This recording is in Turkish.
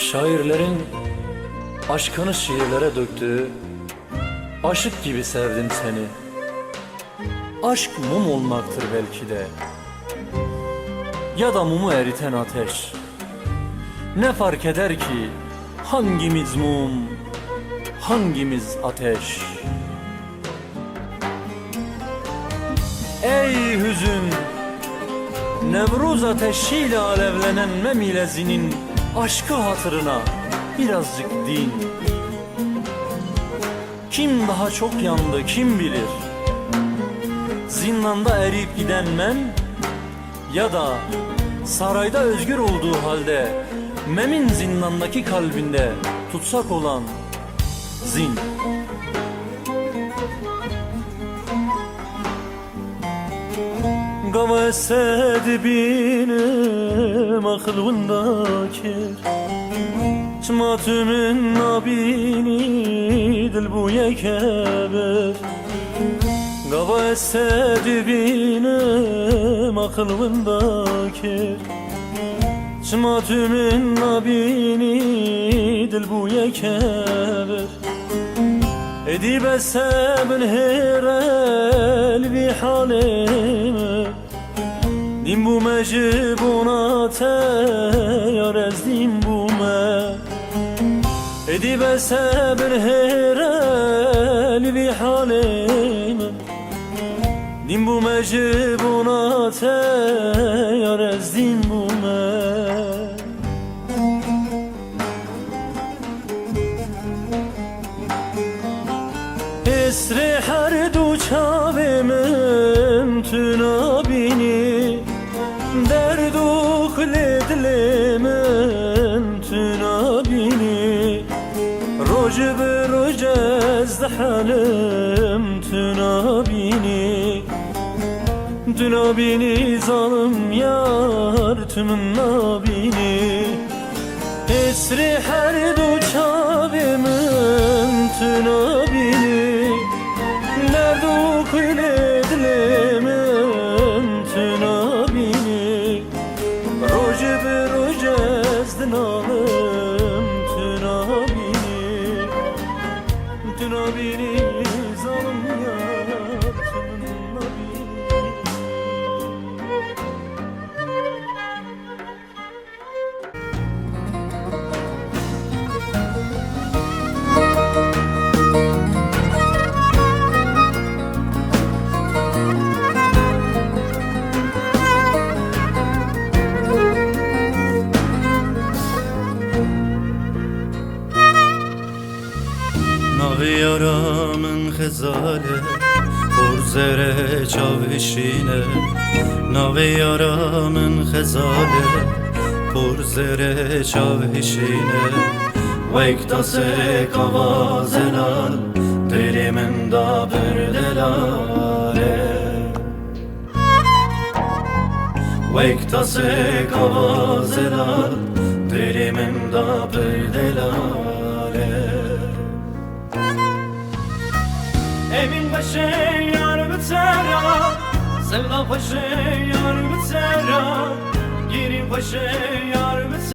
Şairlerin aşkını şiirlere döktüğü Aşık gibi sevdim seni. Aşk mum olmaktır belki de. Ya da mumu eriten ateş. Ne fark eder ki hangimiz mum Hangimiz ateş? Ey hüzün Nevruz ateşiyle alevlenen memilezinin aşkı hatırına birazcık din. Kim daha çok yandı kim bilir? Zindanda eriyip giden mem ya da sarayda özgür olduğu halde memin zindandaki kalbinde tutsak olan zin. Qava əsədi binim axılındakı Çmatümün nabini dil bu yekəbir Qava əsədi binim axılındakı Çmatümün nabini dil bu yekəbir Edib əsəbin herel bir halimi Mecbunate yar ez din bu me. Edib əsəbin herel bir halimi Din bu mecbunate yar ez din bu me. Esri her du çavimim tünabini Derdu kledlimin tünabini Roj be roj ez halim tünabini. Tünabini zalim yar tümün nabini. Esri her du çavimin tünabini Nerdu kıyledlimin Tünabini zalim yaptın Navi yaramın xezale Porzere çavişine. Navi yaramın xezale Porzere çavişine. Vekta se kavazelal Derimin da perdelale Vekta se kavazelal Derimin da perdelale başı yar bitera Sevda başı yar bitera Girin başı yar bitera